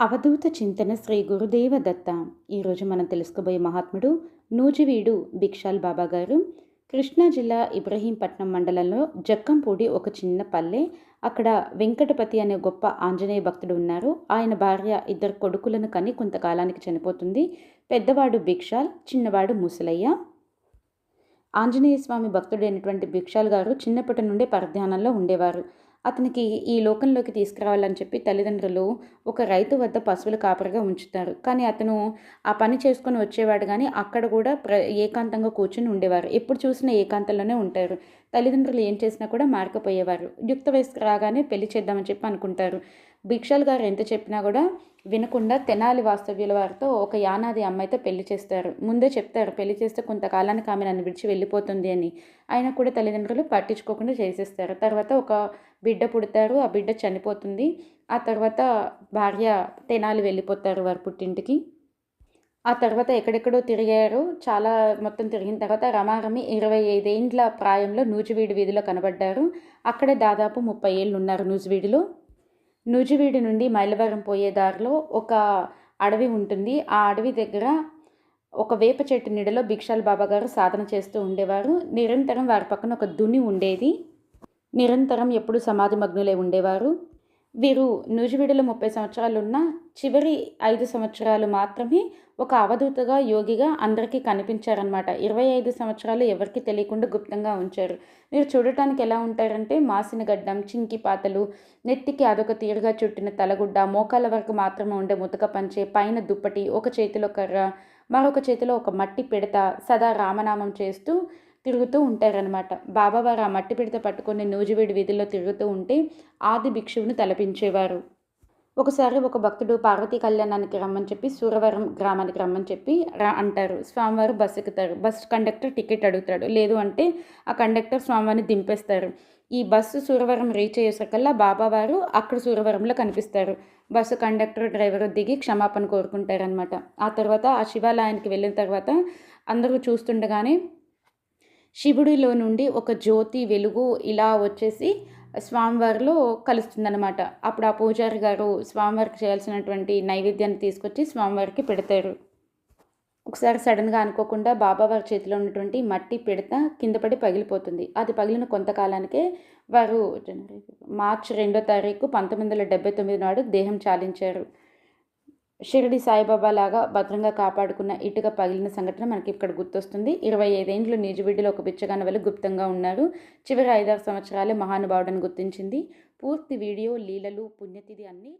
అవధూత చింతన శ్రీ గురుదేవ దత్త ఈరోజు మనం తెలుసుకోబోయే మహాత్ముడు నూజివీడు భిక్షాల్ బాబా గారు. కృష్ణా జిల్లా ఇబ్రహీంపట్నం మండలంలో జక్కంపూడి ఒక చిన్న పల్లె. అక్కడ వెంకటపతి అనే గొప్ప ఆంజనేయ భక్తుడు ఉన్నారు. ఆయన భార్య ఇద్దరు కొడుకులను కని కొంతకాలానికి చనిపోతుంది. పెద్దవాడు భిక్షాల్ చిన్నవాడు ముసలయ్య. ఆంజనేయ స్వామి భక్తుడైనటువంటి భిక్షాల్ గారు చిన్నప్పటి నుండే పరధ్యానంలో ఉండేవారు. అతనికి ఈ లోకంలోకి తీసుకురావాలని చెప్పి తల్లిదండ్రులు ఒక రైతు వద్ద పశువులు కాపరిగా ఉంచుతారు. కానీ అతను ఆ పని చేసుకొని వచ్చేవాడు కానీ అక్కడ కూడా ప్ర ఏకాంతంగా కూర్చుని ఉండేవారు. ఎప్పుడు చూసినా ఏకాంతంలోనే ఉంటారు. తల్లిదండ్రులు ఏం చేసినా కూడా మారకపోయేవారు యుక్త వయసుకు రాగానే పెళ్ళి చేద్దామని చెప్పి అనుకుంటారు. భిక్షలు గారు ఎంత చెప్పినా కూడా వినకుండా తెనాలి వాస్తవ్యుల వారితో ఒక యానాది అమ్మాయితో పెళ్ళి చేస్తారు. ముందే చెప్తారు పెళ్ళి చేస్తే కొంతకాలానికి ఆమె నన్ను విడిచి వెళ్ళిపోతుంది అని. అయినా కూడా తల్లిదండ్రులు పట్టించుకోకుండా చేసేస్తారు. తర్వాత ఒక బిడ్డ పుడతారు ఆ బిడ్డ చనిపోతుంది. ఆ తర్వాత భార్య తెనాలి వెళ్ళిపోతారు వారి పుట్టింటికి. ఆ తర్వాత ఎక్కడెక్కడో తిరిగారు. చాలా మొత్తం తిరిగిన తర్వాత రమారమి ఇరవై ఐదేండ్ల ప్రాయంలో నూజివీడి వీధిలో కనబడ్డారు. అక్కడే దాదాపు ముప్పై ఏళ్ళు ఉన్నారు నూజివీడిలో. నూజివీడి నుండి మైలవరం పోయే దారిలో ఒక అడవి ఉంటుంది. ఆ అడవి దగ్గర ఒక వేప చెట్టు నీడలో భిక్షాల్ బాబా గారు సాధన చేస్తూ ఉండేవారు. నిరంతరం వారి పక్కన ఒక దుని ఉండేది. నిరంతరం ఎప్పుడు సమాధి మగ్నులై ఉండేవారు. వీరు నూజివీడులో ముప్పై సంవత్సరాలున్న చివరి ఐదు సంవత్సరాలు మాత్రమే ఒక అవధూతగా యోగిగా అందరికీ కనిపించారనమాట ఇరవై ఐదు సంవత్సరాలు ఎవరికి తెలియకుండా గుప్తంగా ఉంచారు. మీరు చూడటానికి ఎలా ఉంటారంటే మాసిన గడ్డం చింకి పాతలు నెత్తికి అదొక తీరుగా చుట్టిన తలగుడ్డ మోకాల వరకు మాత్రమే ఉండే ముతక పంచే పైన దుప్పటి ఒక చేతిలో కర్ర మరొక చేతిలో ఒక మట్టి పిడత సదా రామనామం చేస్తూ తిరుగుతూ ఉంటారనమాట బాబావారు ఆ మట్టి పిడత పట్టుకొని నూజివీడి వీధిలో తిరుగుతూ ఉంటే ఆది భిక్షువును తలపించేవారు. ఒకసారి ఒక భక్తుడు పార్వతీ కళ్యాణానికి రమ్మని చెప్పి సూరవరం గ్రామానికి రమ్మని చెప్పి రా అంటారు. స్వామివారు బస్సు ఎక్కుతారు. బస్ కండక్టర్ టికెట్ అడుగుతాడు. లేదు అంటే ఆ కండక్టర్ స్వామివారిని దింపేస్తారు. ఈ బస్సు సూరవరం రీచ్ అయ్యేసరికల్లా బాబావారు అక్కడ సూరవరంలో కనిపిస్తారు. బస్సు కండక్టర్ డ్రైవర్ దిగి క్షమాపణ కోరుకుంటారనమాట ఆ తర్వాత ఆ శివాలయానికి వెళ్ళిన తర్వాత అందరూ చూస్తుండగానే శివుడిలో నుండి ఒక జ్యోతి వెలుగు ఇలా వచ్చేసి స్వామివారిలో కలుస్తుందన్నమాట. అప్పుడు ఆ పూజారి గారు స్వామివారికి చేయాల్సినటువంటి నైవేద్యాన్ని తీసుకొచ్చి స్వామివారికి పెడతారు. ఒకసారి సడన్గా అనుకోకుండా బాబావారి చేతిలో ఉన్నటువంటి మట్టి పిడత కింద పడి పగిలిపోతుంది. అది పగిలిన కొంతకాలానికే వారు మార్చి రెండో తారీఖు పంతొమ్మిది వందల డెబ్బై తొమ్మిది నాడు దేహం చాలించారు. షిరిడి సాయిబాబా లాగా భద్రంగా కాపాడుకున్న ఇటుక పగిలిన సంఘటన మనకి ఇక్కడ గుర్తొస్తుంది. ఇరవై ఐదేండ్లు నిజబిడ్డలో ఒక బిచ్చగాన వల్ల గుప్తంగా ఉన్నారు. చివరి ఐదారు సంవత్సరాలే మహానుభావుడని గుర్తించింది. పూర్తి వీడియో లీలలు పుణ్యతిథి అన్నీ